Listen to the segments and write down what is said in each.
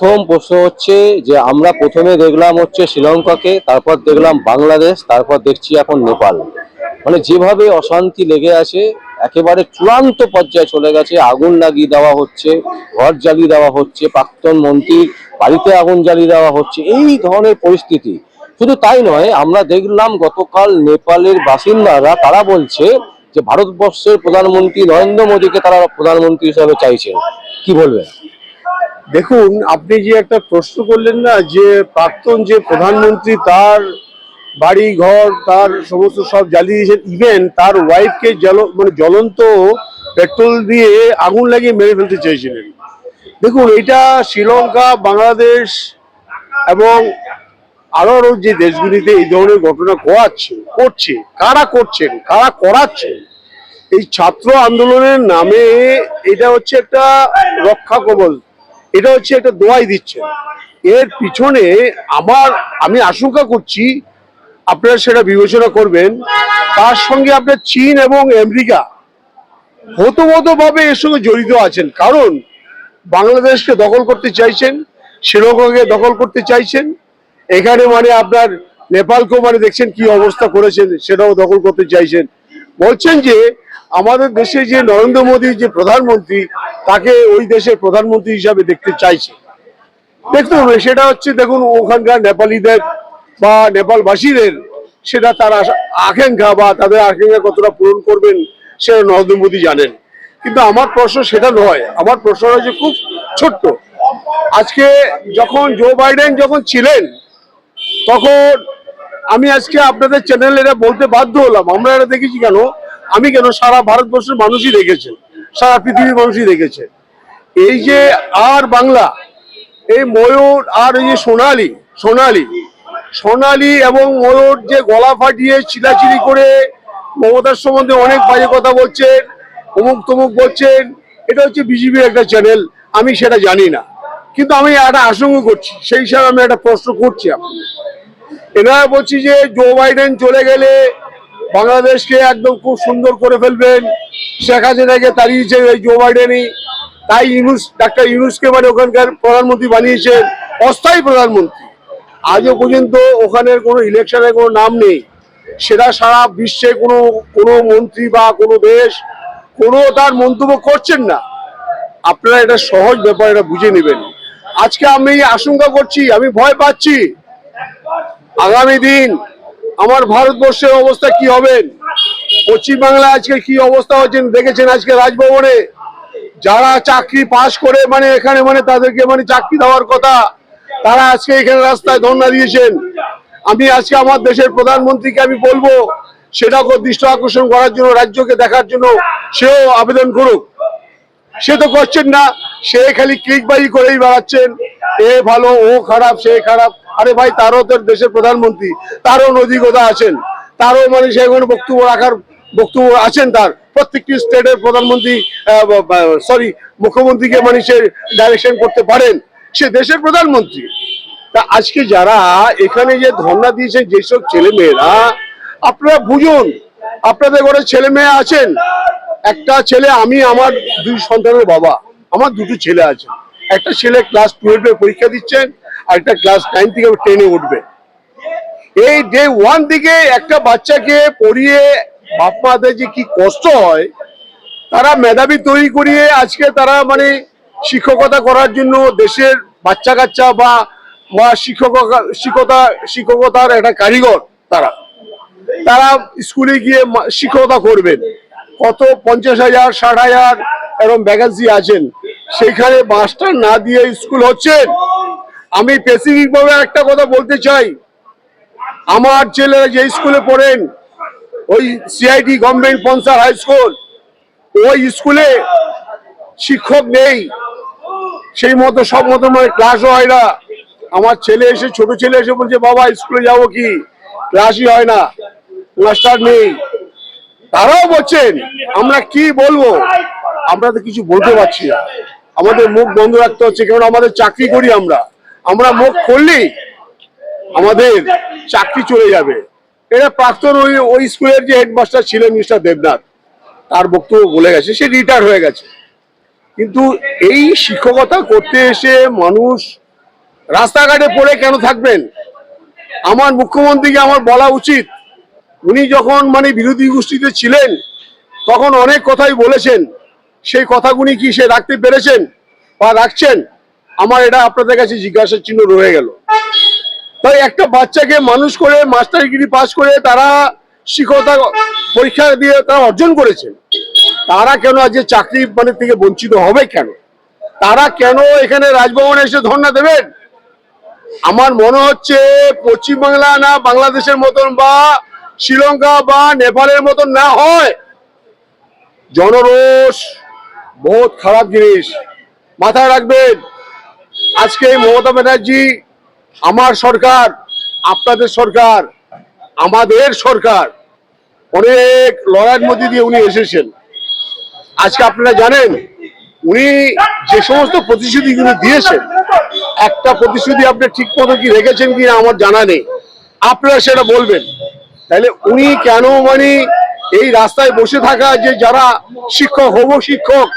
প্রথম প্রশ্ন হচ্ছে যে আমরা প্রথমে দেখলাম হচ্ছে শ্রীলঙ্কাকে, তারপর দেখলাম বাংলাদেশ, তারপর দেখছি এখন নেপাল। মানে যেভাবে অশান্তি লেগে আছে, একেবারে চূড়ান্ত পর্যায়ে চলে গেছে, আগুন লাগিয়ে দেওয়া হচ্ছে, ঘর জ্বালিয়ে দেওয়া হচ্ছে, প্রাক্তন মন্ত্রীর বাড়িতে আগুন জ্বালিয়ে দেওয়া হচ্ছে, এই ধরনের পরিস্থিতি। শুধু তাই নয়, আমরা দেখলাম গতকাল নেপালের বাসিন্দারা, তারা বলছে যে ভারতবর্ষের প্রধানমন্ত্রী নরেন্দ্র মোদীকে তারা প্রধানমন্ত্রী হিসাবে চাইছেন। কি বলবেন? দেখুন, আপনি যে একটা প্রশ্ন করলেন না, যে প্রাক্তন যে প্রধানমন্ত্রী তার বাড়ি, ঘর, তার সমস্ত সব জ্বালিয়ে দিয়েছেন ইভেন তার ওয়াইফকে জল মানে জ্বলন্ত পেট্রোল দিয়ে আগুন লাগিয়ে মেরে ফেলতে চেয়েছিলেন। দেখুন, এটা শ্রীলঙ্কা, বাংলাদেশ এবং আরও আরও যে দেশগুলিতে এই ধরনের ঘটনা করাচ্ছে করছে কারা করছেন, কারা করাচ্ছে এই ছাত্র আন্দোলনের নামে এটা হচ্ছে একটা রক্ষা কবল। এটা হচ্ছে একটা দোয়াই দিচ্ছে। এর পিছনে আমার, আমি আশঙ্কা করছি আপনারা সেটা বিবেচনা করবেন। তার সঙ্গে আপনার চীন এবং আমেরিকা হতবত ভাবে এর সঙ্গে জড়িত আছেন। কারণ বাংলাদেশকে দখল করতে চাইছেন, শ্রীলঙ্কাকে দখল করতে চাইছেন। এখানে মানে আপনার নেপালকেও মানে দেখছেন কি অবস্থা করেছেন, সেটাও দখল করতে চাইছেন। বলছেন যে, আমাদের দেশে যে নরেন্দ্র মোদী যে প্রধানমন্ত্রী তাকে ওই দেশের প্রধানমন্ত্রী হিসাবে দেখতে চাইছে। দেখতে হবে, সেটা হচ্ছে দেখুন, ওখানকার নেপালিদের বা নেপালবাসীদের, সেটা তার আকাঙ্ক্ষা বা তাদের আকাঙ্ক্ষা কতটা পূরণ করবেন, সেটা নরেন্দ্র মোদী জানেন। কিন্তু আমার প্রশ্ন সেটা নয়, আমার প্রশ্ন হচ্ছে খুব ছোট্ট। আজকে যখন জো বাইডেন যখন ছিলেন, তখন আমি আজকে আপনাদের চ্যানেল এটা বলতে বাধ্য হলাম। আমরা এটা দেখেছি কেন? আমি কেন সারা ভারতবর্ষের মানুষই দেখেছে সারা পৃথিবীর মানুষই দেখেছে। এই যে আর বাংলা, এই ময়ূর আর এই যে সোনালি সোনালি সোনালি এবং ময়ূর যে গলা ফাটিয়ে চিলাচিলি করে মমতার সম্বন্ধে অনেক বাজে কথা বলছেন, অমুক তমুক বলছেন, এটা হচ্ছে বিজেপির একটা চ্যানেল আমি সেটা জানি না। কিন্তু আমি একটা আশঙ্কা করছি, সেই হিসাবে আমি একটা প্রশ্ন করছি এনারা বলছি যে জো বাইডেন চলে গেলে বাংলাদেশকে একদম খুব সুন্দর করে ফেলবেন। শেখ হাসিনাকে তাড়িয়েছে এই জো বাইডেনই তাই ইউনুস, ডাক্তার ইউনুসকে মানে ওখানকার প্রধানমন্ত্রী বানিয়েছেন, অস্থায়ী প্রধানমন্ত্রী। আজও পর্যন্ত ওখানের কোনো ইলেকশনের কোনো নাম নেই। সেটা সারা বিশ্বে কোনো কোনো মন্ত্রী বা কোনো দেশ, কোনো তার মন্তব্য করছেন না। আপনারা এটা সহজ ব্যাপার, এটা বুঝে নেবেন। আজকে আমি আশঙ্কা করছি, আমি ভয় পাচ্ছি। আগামী দিন আমার ভারতবর্ষের অবস্থা কি হবেন পশ্চিমবাংলা আজকে কি অবস্থা হচ্ছে দেখেছেন আজকে রাজভবনে? যারা চাকরি পাশ করে মানে এখানে মানে তাদেরকে মানে চাকরি দেওয়ার কথা, তারা আজকে এখানে রাস্তায় ধর্ণা দিয়েছেন। আমি আজকে আমার দেশের প্রধানমন্ত্রীকে আমি বলব সেটাকে দৃষ্টি আকর্ষণ করার জন্য, রাজ্যকে দেখার জন্য সেও আবেদন করুক। সে তো করছেন না, সে খালি ক্লিক করেই বেড়াচ্ছেন। এ ভালো, ও খারাপ, সে খারাপ। আরে ভাই, তারও তো দেশের প্রধানমন্ত্রী, তারও নৈতিকতা আছেন, তারও মানে সেখানে বক্তব্য রাখার বক্তব্য আছেন তার। প্রত্যেকটি স্টেটের প্রধানমন্ত্রী সরি মুখ্যমন্ত্রীকে মানে সে ডাইরেকশন করতে পারেন, সে দেশের প্রধানমন্ত্রী। তা আজকে যারা এখানে যে ধর্ণা দিয়েছেন যেসব ছেলে মেয়েরা আপনারা বুঝুন, আপনাদের ঘরে ছেলে মেয়ে আছেন, একটা ছেলে আমি, আমার দুই সন্তানের বাবা, আমার দুটো ছেলে আছে। একটা ছেলে ক্লাস টুয়েলভে পরীক্ষা দিচ্ছেন আর একটা ক্লাস নাইন থেকে টেনে উঠবে। এই ডে ওয়ান থেকে একটা বাচ্চাকে পড়িয়ে বাপ মাদের যে কি কষ্ট হয়, তারা মেধাবী তৈরি করিয়ে আজকে তারা মানে শিক্ষকতা করার জন্য দেশের বাচ্চা কাচ্চা বা বা শিক্ষক শিক্ষকতা, শিক্ষকতার একটা কারিগর তারা। তারা স্কুলে গিয়ে শিক্ষকতা করবেন। কত পঞ্চাশ হাজার, ষাট হাজার এরকম ভ্যাকেন্সি আছেন। সেখানে মাস্টার না দিয়ে স্কুল হচ্ছেন। আমি স্পেসিফিক ভাবে একটা কথা বলতে চাই। আমার ছেলেরা যে স্কুলে পড়েন, ওই CIT government sponsor high school ওই স্কুলে শিক্ষক নেই। সেই মতো, সব মতো মানে ক্লাসও হয় না। আমার ছেলে এসে, ছোট ছেলে এসে বলছে, বাবা স্কুলে যাব কি? ক্লাসই হয় না। মাস্টার নেই। তারাও বলছেন, আমরা কি বলব? আমরা তো কিছু বলতে পারছি না। আমাদের মুখ বন্ধ রাখতে হচ্ছে কারণ আমাদের চাকরি করি আমরা। আমরা মুখ খুললেই আমাদের চাকরি চলে যাবে। এটা প্রাক্তন ওই ওই স্কুলের যে হেডমাস্টার ছিলেন মিস্টার দেবনাথ, তার বক্তব্য বলে গেছে, সে রিটায়ার হয়ে গেছে। কিন্তু এই শিক্ষকতা করতে এসে মানুষ রাস্তাঘাটে পড়ে কেন থাকবেন? আমার মুখ্যমন্ত্রীকে আমার বলা উচিত। উনি যখন মানে বিরোধী গোষ্ঠীতে ছিলেন, তখন অনেক কথাই বলেছেন। সেই কথাগুলি কি সে রাখতে পেরেছেন বা রাখছেন? আমার এটা আপনাদের কাছে জিজ্ঞাসার চিহ্ন রয়ে গেল। তাই একটা বাচ্চাকে মানুষ করে মাস্টার ডিগ্রি পাস করে তারা শিক্ষকতা পরীক্ষা দিয়ে তারা অর্জন করেছেন। তারা কেন আজকে চাকরি মানে থেকে বঞ্চিত হবে কেন? তারা কেন এখানে রাজভবনে এসে ধর্ণা দেবেন? আমার মনে হচ্ছে পশ্চিমবাংলা না বাংলাদেশের মতন বা শ্রীলঙ্কা বা নেপালের মতন না হয়। জনরোষ, বহুত খারাপ জিনিস। মাথায় রাখবেন আজকে এই মমতা ব্যানার্জি আমার সরকার, আপনাদের সরকার, আমাদের সরকার, অনেক লড়াইয়ের মধ্যে দিয়ে উনি এসেছেন। আজকে আপনারা জানেন, উনি যে সমস্ত প্রতিশ্রুতিগুলো দিয়েছেন, একটা প্রতিশ্রুতি আপনি ঠিক মতো কি রেখেছেন কি আমার জানা নেই। আপনারা সেটা বলবেন। তাহলে উনি কেন মানে এই রাস্তায় বসে থাকা যে যারা শিক্ষক হব শিক্ষক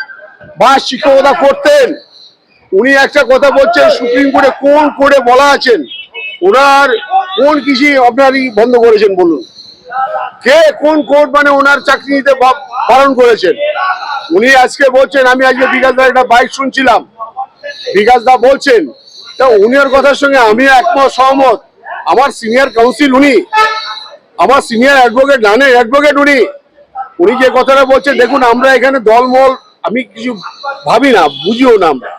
বা শিক্ষকতা করতেন উনি একটা কথা বলছেন, সুপ্রিম কোর্টে কোন কোর্টে বলা আছেন? ওনার কোন কিছু আপনারই বন্ধ করেছেন বলুন। কে কোন কোর্ট মানে ওনার চাকরি নিতে বারণ করেছেন? উনি আজকে বলছেন, আমি আজকে বিকাশ দা একটা বাইক শুনছিলাম। বিকাশ দা বলছেন, তা উনির কথার সঙ্গে আমি একমত, সহমত। আমার সিনিয়র কাউন্সিল উনি, আমার সিনিয়র অ্যাডভোকেট জানে অ্যাডভোকেট উনি। উনি যে কথাটা বলছেন, দেখুন, আমরা এখানে দলমল, আমি কিছু ভাবি না বুঝিও না আমরা।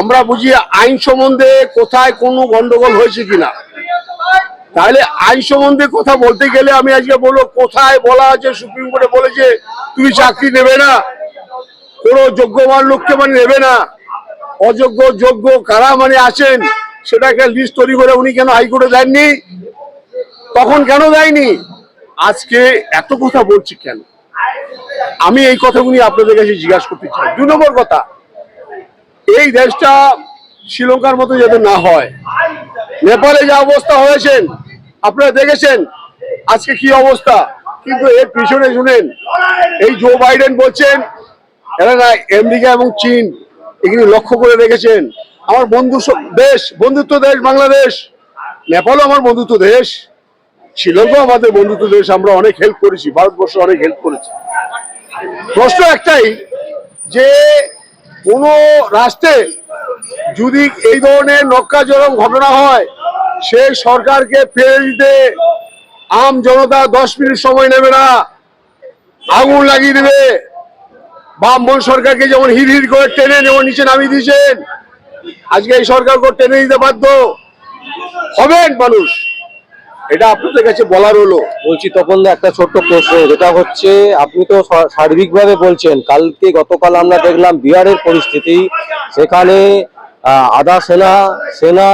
আমরা বুঝি আইন সম্বন্ধে কোথায় কোনো গন্ডগোল হয়েছে কিনা। তাহলে আইন সম্বন্ধে কথা বলতে গেলে আমি আজকে বলব, কোথায় বলা আছে, সুপ্রিম কোর্টে বলেছে, তুমি চাকরি নেবে না, কোনো যোগ্যমান লোককে মানে নেবে না। অযোগ্য, যোগ্য কারা মানে আছেন সেটা একটা লিস্ট তৈরি করে উনি কেন হাইকোর্টে দেননি তখন কেন দেয়নি আজকে এত কথা বলছি কেন? আমি এই কথাগুলি আপনাদের কাছে জিজ্ঞাসা করতে চাই। দু নম্বর কথা এই দেশটা শ্রীলঙ্কার মতো যাতে না হয়। নেপালে যে অবস্থা হয়েছেন, আপনারা দেখেছেন আজকে কি অবস্থা। কিন্তু এর পিছনে শুনেন, এই জো বাইডেন বলছেন, এরা না আমেরিকা এবং চীন এগুলি লক্ষ্য করে রেখেছেন। আমার বন্ধু দেশ, বন্ধুত্ব দেশ বাংলাদেশ, নেপালও আমার বন্ধুত্ব দেশ, শ্রীলঙ্কাও আমাদের বন্ধুত্ব দেশ, আমরা অনেক হেল্প করেছি, ভারতবর্ষ অনেক হেল্প করেছে। প্রশ্ন একটাই, যে কোন রাষ্ট্রে যদি এই ধরনের নক্কাজনক ঘটনা হয় সেই সরকারকে ফেলে দিতে আম জনতা দশ মিনিট সময় নেবে না। আগুন লাগিয়ে দেবে। বামবন সরকারকে যেমন হির করে টেনে যেমন নিচে নামিয়ে দিয়েছেন, আজকে এই সরকারকে টেনে দিতে বাধ্য হবেন মানুষ। এটা আপনাদের কাছে বলার হলো। বলছি তপন একটা ছোট্ট প্রশ্ন, যেটা হচ্ছে, আপনি তো সার্বিকভাবে বলছেন, কালকে গতকাল আমরা দেখলাম বিহারের পরিস্থিতি, সেখানে আধা সেনা সেনা,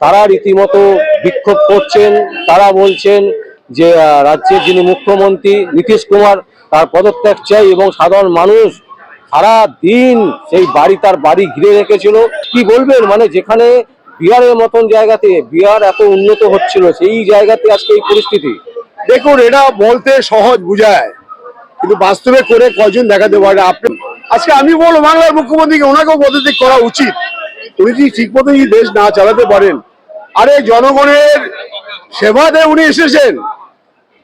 তারা রীতিমতো বিক্ষোভ করছেন, তারা বলছেন যে রাজ্যের যিনি মুখ্যমন্ত্রী নীতিশ কুমার, তার পদত্যাগ চাই এবং সাধারণ মানুষ সারা দিন সেই বাড়ি, তার বাড়ি ঘিরে রেখেছিল। কি বলবেন? মানে যেখানে বিহারের মতন জায়গাতে বিহার এত উন্নত হচ্ছিল, সেই জায়গাতে আজকে এই পরিস্থিতি। দেখুন, এটা বলতে সহজ বুঝায়, কিন্তু বাস্তবে করে কজন দেখাতে পারে? আপনি আজকে আমি বলব, বাংলার মুখ্যমন্ত্রীকে ওনাকেও পদত্যাগ করা উচিত। উনি যদি ঠিক মতো যদি দেশ না চালাতে পারেন, আরে জনগণের সেবাতে উনি এসেছেন,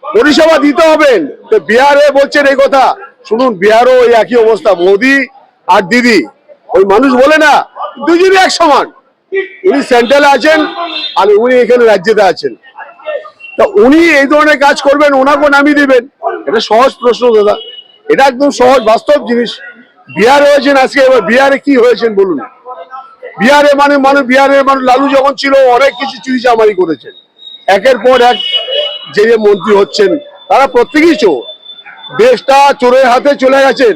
পরিষেবা দিতে হবেন। তো বিহারে বলছেন এই কথা। শুনুন, বিহারও ওই একই অবস্থা, মোদি আর দিদি। ওই মানুষ বলে না, দুজনই এক সমান। উনি সেন্ট্রালে আছেন আর উনি এখানে রাজ্যতে আছেন। তা উনি এই ধরনের কাজ করবেন ওনাকেও নামিয়ে দিবেন। এটা সহজ প্রশ্ন, দাদা। এটা একদম সহজ, বাস্তব জিনিস। বিহারে হয়েছেন আজকে, এবার বিহারে কি হয়েছেন বলুন। বিহারে মানে মানুষ বিহারের মানুষ লালু যখন ছিল, অনেক কিছু চুরি চামারি করেছেন। একের পর এক যে মন্ত্রী হচ্ছেন, তারা প্রত্যেকেই চোর। দেশটা চোরের হাতে চলে গেছেন।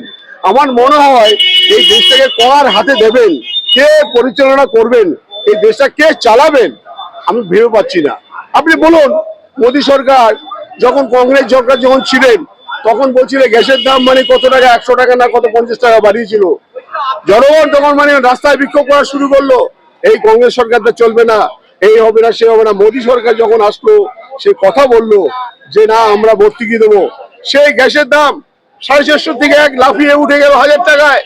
আমার মনে হয়, এই দেশটাকে কার হাতে দেবেন। কে পরিচালনা করবেন? এই দেশটা কে চালাবেন? আমি ভেবে পাচ্ছি না। আপনি বলুন, মোদী সরকার যখন কংগ্রেস সরকার যখন ছিলেন, তখন বলছিলেন গ্যাসের দাম মানে কত টাকা, একশো টাকা না কত পঞ্চাশ টাকা বাড়িয়েছিল। জনগণ তখন মানে রাস্তায় বিক্ষোভ করা শুরু করল, এই কংগ্রেস সরকারটা চলবে না, এই হবে না, সে হবে না। মোদী সরকার যখন আসলো, সে কথা বলল যে, না, আমরা ভর্তুকি দেবো। সেই গ্যাসের দাম সাড়ে চারশো থেকে এক লাফিয়ে উঠে গেল হাজার টাকায়।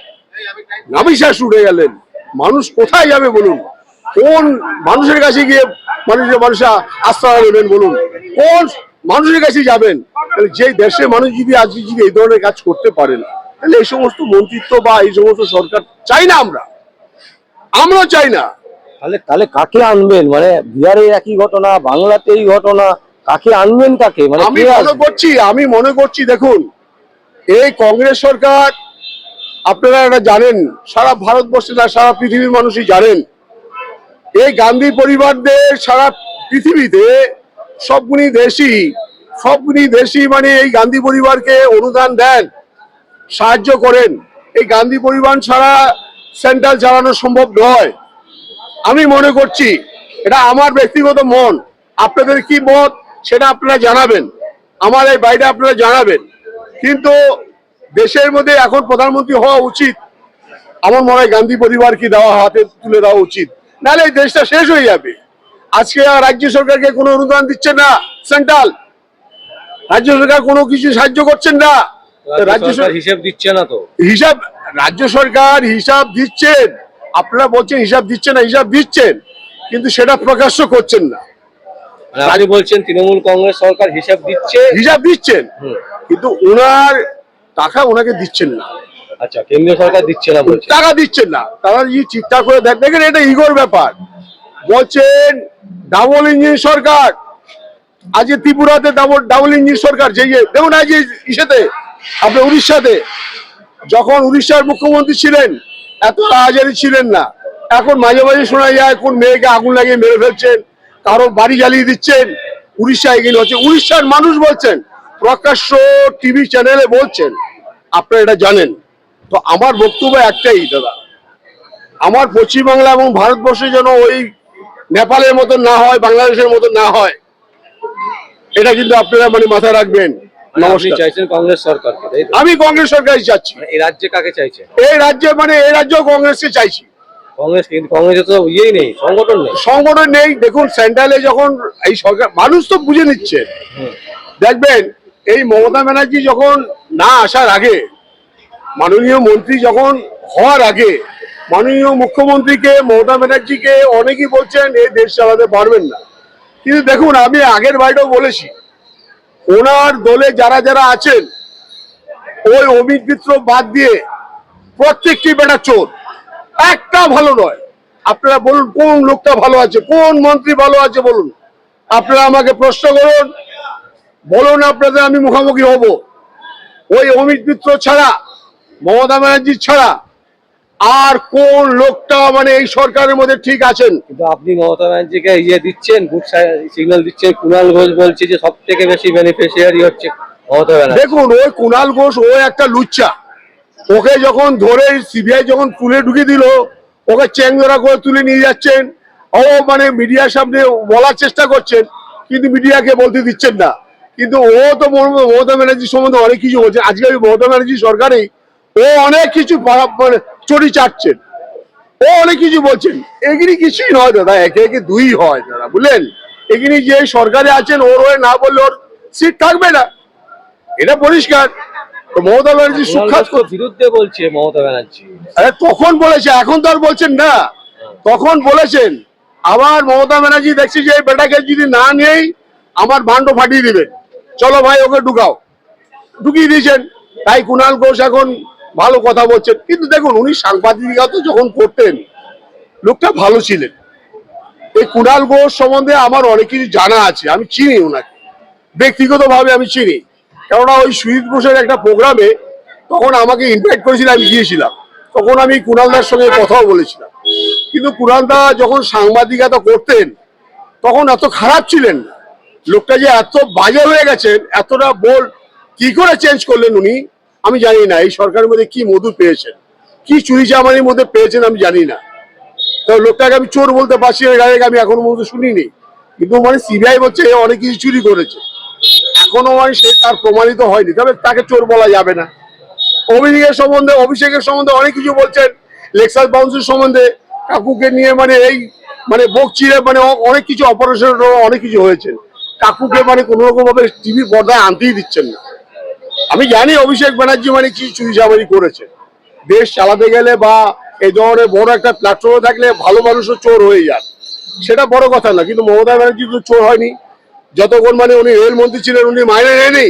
নাবিশ্বাস উঠে গেলেন। মানুষ কোথায় যাবে বলুন? কোন মানুষের কাছে গিয়ে মানুষের মানুষ আশ্রয় নেবেন বলুন? কোন মানুষের কাছে যাবেন? তাহলে যে দেশের মানুষ যদি আজকে যদি এই ধরনের কাজ করতে পারেন তাহলে এই সমস্ত মন্ত্রিত্ব বা এই সমস্ত সরকার চাই না আমরা। আমরা চাই না। তাহলে তাহলে কাকে আনবেন? মানে বিহারে একই ঘটনা বাংলাতে এই ঘটনা কাকে আনবেন কাকে? মানে আমি মনে করছি আমি মনে করছি দেখুন এই কংগ্রেস সরকার আপনারা এটা জানেন সারা ভারতবর্ষে না সারা পৃথিবীর মানুষই জানেন এই গান্ধী পরিবারদের সারা পৃথিবীতে সবগুলি দেশই সবগুলি দেশই মানে এই গান্ধী পরিবারকে অনুদান দেন, সাহায্য করেন। এই গান্ধী পরিবার ছাড়া সেন্ট্রাল চালানো সম্ভব নয়। আমি মনে করছি এটা আমার ব্যক্তিগত মন। আপনাদের কি মত সেটা আপনারা জানাবেন। আমার এই বাইরে আপনারা জানাবেন। কিন্তু দেশের মধ্যে এখন প্রধানমন্ত্রী হওয়া উচিত। আমার মনে হয় গান্ধী পরিবারকে দেওয়া হাতে তুলে দেওয়া উচিত। নাহলে এই দেশটা শেষ হয়ে যাবে। আজকে আর রাজ্য সরকারকে কোনো অনুদান দিচ্ছে না সেন্ট্রাল। রাজ্য সরকার কোনো কিছু সাহায্য করছেন না। রাজ্য সরকার হিসেব দিচ্ছে না তো। হিসাব রাজ্য সরকার হিসাব দিচ্ছেন। আপনারা বলছেন হিসাব দিচ্ছেন না হিসাব দিচ্ছেন। কিন্তু সেটা প্রকাশ্য করছেন না। মানে আপনি বলছেন তৃণমূল কংগ্রেস সরকার হিসাব দিচ্ছে। হিসাব দিচ্ছেন। কিন্তু ওনার টাকা ওনাকে দিচ্ছেন না। আচ্ছা কেন্দ্রীয় সরকার দিচ্ছে না টাকা দিচ্ছেন না। তারা যদি ঠিকঠাক করে দেখ দেখেন, এটা ইগোর ব্যাপার। বলছেন ডাবল ইঞ্জিন সরকার। আজকে ত্রিপুরাতে ডাবল ডাবল ইঞ্জিন সরকার, যে যে- দেখুন আজ ইসেতে, আপনি উড়িষ্যাতে, যখন উড়িষ্যার মুখ্যমন্ত্রী ছিলেন, এত রাজারি ছিলেন না। এখন মাঝে মাঝে শোনা যায়, কোন মেয়েকে আগুন লাগিয়ে মেরে ফেলছেন, কারও বাড়ি জ্বালিয়ে দিচ্ছেন, উড়িষ্যায় এগিয়ে হচ্ছে উড়িষ্যার মানুষ বলছেন, প্রকাশ্য টিভি চ্যানেলে বলছেন। আপনারা এটা জানেন। তো আমার বক্তব্য একটাই দাদা। আমার পশ্চিমবাংলা এবং ভারতবর্ষে যেন ওই নেপালের মতন না হয় বাংলাদেশের মতন না হয় এটা কিন্তু আপনারা মানে মাথায় রাখবেন। মানে আমি কংগ্রেস সরকারই চাচ্ছি। মানে এই রাজ্যে কাকে চাইছে এই রাজ্যে মানে এই রাজ্যেও কংগ্রেসকে চাইছি। কংগ্রেস কিন্তু কংগ্রেসে তো ইয়েই নেই সংগঠন নেই। সংগঠন নেই দেখুন সেন্ট্রালে যখন এই সরকার মানুষ তো বুঝে নিচ্ছে। দেখবেন এই মমতা ব্যানার্জি যখন না আসার আগে মাননীয় মন্ত্রী যখন হওয়ার আগে মাননীয় মুখ্যমন্ত্রীকে মমতা ব্যানার্জিকে অনেকেই বলছেন এই দেশ চালাতে পারবেন না। কিন্তু দেখুন, আমি আগের বাড়িটাও বলেছি, ওনার দলে যারা যারা আছেন, ওই অমিত মিত্র বাদ দিয়ে প্রত্যেকটি বেটা চোর। একটা ভালো নয়। আপনারা বলুন, কোন লোকটা ভালো আছে, কোন মন্ত্রী ভালো আছে বলুন। আপনারা আমাকে প্রশ্ন করুন, বলুন আপনাদের আমি মুখোমুখি হব। ওই অমিত মিত্র ছাড়া মমতা ব্যানার্জি ছাড়া আর কোন লোকটা মানে এই সরকারের মধ্যে ঠিক আছেন? কিন্তু আপনি মমতা ব্যানার্জিকে ইয়ে দিচ্ছেন গুড সিগন্যাল দিচ্ছেন কুণাল ঘোষ বলছে যে সব থেকে বেশি বেনিফিশিয়ারি হচ্ছে মমতা ব্যানার্জি। দেখুন ওই কুণাল ঘোষ ও একটা লুচ্চা। ওকে যখন ধরে সিবিআই যখন তুলে ঢুকে দিল ওকে চেংদরা করে তুলে নিয়ে যাচ্ছেন। ও মানে মিডিয়ার সামনে বলার চেষ্টা করছেন কিন্তু মিডিয়াকে বলতে দিচ্ছেন না। কিন্তু ও তো মমতা ব্যানার্জি সম্বন্ধে অনেক কিছু বলছে। আজকে মমতা ব্যানার্জি সরকারেই ও অনেক কিছু চড়ি চাটছেন। ও অনেক কিছু বলছেন। এগুলি কিছুই নয় দাদা একে একে দুই হয় দাদা বুঝলেন? এগুলি যে সরকারে আছেন ওর হয়ে না বললে ওর সিট থাকবে না। এটা পরিষ্কার। মমতা ব্যানার্জি সুখ্যাত বিরুদ্ধে বলছে মমতা ব্যানার্জি। আরে তখন বলেছে এখন তো আর বলছেন না। তখন বলেছেন আবার মমতা ব্যানার্জি দেখছি যে বেটাকে যদি না নেই আমার ভান্ড ফাটিয়ে দিবেন। চলো ভাই ওকে ঢুকাও। ঢুকিয়ে দিয়েছেন। তাই কুণাল ঘোষ এখন ভালো কথা বলছেন। কিন্তু দেখুন, উনি সাংবাদিকতা যখন করতেন, লোকটা ভালো ছিলেন। এই কুণাল ঘোষ সম্বন্ধে আমার অনেক কিছু জানা আছে, আমি চিনি ওনাকে ব্যক্তিগতভাবে আমি চিনি। কেননা ওই সুজিত ঘোষের একটা প্রোগ্রামে তখন আমাকে ইনভাইট করেছিল, আমি গিয়েছিলাম। তখন আমি কুণালদার সঙ্গে কথাও বলেছিলাম। কিন্তু কুণালদা যখন সাংবাদিকতা করতেন, তখন এত খারাপ ছিলেন না। লোকটা যে এত বাজে হয়ে গেছেন, এতটা বল কি করে চেঞ্জ করলেন উনি? আমি জানি না, এই সরকারের মধ্যে কি মধু পেয়েছেন? কি চুরি চামারির মধ্যে পেয়েছেন আমি জানি না। তো লোকটাকে আমি চোর বলতে পারছি আমি এখনও পর্যন্ত শুনিনি। কিন্তু মানে সিবিআই বলছে অনেক কিছু চুরি করেছে। এখনও মানে সে তার প্রমাণিত হয়নি। তবে তাকে চোর বলা যাবে না। অভিষেকের সম্বন্ধে অভিষেকের সম্বন্ধে অনেক কিছু বলছেন। লেক্সাস বাউন্সের সম্বন্ধে কাকুকে নিয়ে মানে এই মানে বক চিরে মানে অনেক কিছু অপারেশন অনেক কিছু হয়েছে। কাকুকে মানে কোনো রকম ভাবে টিভি পর্দায় আনতেই দিচ্ছেন না। আমি জানি অভিষেক ব্যানার্জি মানে কি চুরি চামারি করেছে। দেশ চালাতে গেলে বা এই ধরনের বড় একটা প্ল্যাটফর্মে থাকলে ভালো মানুষও চোর হয়ে যান। সেটা বড় কথা না, কিন্তু মমতা ব্যানার্জি তো চোর হয়নি। যতক্ষণ মানে উনি রেলমন্ত্রী ছিলেন, উনি মাইনে নেয়নি।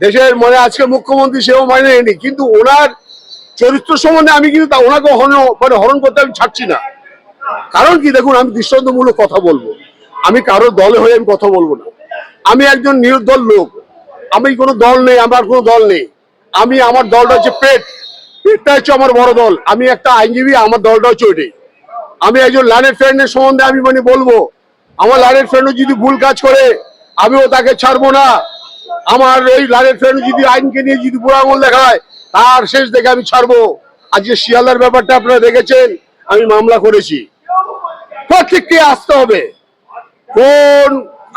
দেশের মানে আজকে মুখ্যমন্ত্রী সেও মাইনে নেয়নি। কিন্তু ওনার চরিত্র সম্বন্ধে আমি কিন্তু তা ওনাকে হরণ মানে হরণ করতে আমি ছাড়ছি না। কারণ কি? দেখুন, আমি দৃষ্টান্তমূলক কথা বলব। আমি কারোর দলে হয়ে আমি কথা বলব না। আমি একজন নির্দল লোক। আমি কোনো দল নেই, আমার কোনো দল নেই। আমি আমার দলটা হচ্ছে পেট। পেটটা হচ্ছে আমার বড় দল। আমি একটা আইনজীবী, আমার দলটা হচ্ছে ওইটাই। আমি একজন লাইনের ফ্রেন্ডের সম্বন্ধে আমি মানে বলব, আমার লাইনের ফ্রেন্ডও যদি ভুল কাজ করে, আমিও তাকে ছাড়বো না। আমার ওই লাইনের ফ্রেন্ড যদি আইনকে নিয়ে যদি বুড়ো আঙুল দেখায়, তার শেষ দেখে আমি ছাড়বো। আজকে শিয়ালদার ব্যাপারটা আপনারা দেখেছেন, আমি মামলা করেছি। প্রত্যেককে আসতে হবে। কোন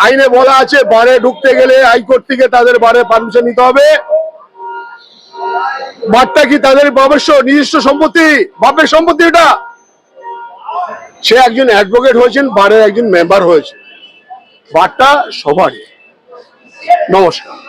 আইনে বলা আছে, বারে ঢুকতে গেলে হাইকোর্ট থেকে তাদের বারে পারমিশন নিতে হবে। বারটা কি তাদের অবশ্য নিজস্ব সম্পত্তি? বাপের সম্পত্তি এটা। সে একজন অ্যাডভোকেট হয়েছেন, বারের একজন মেম্বার হয়েছে বারটা সবারই। নমস্কার।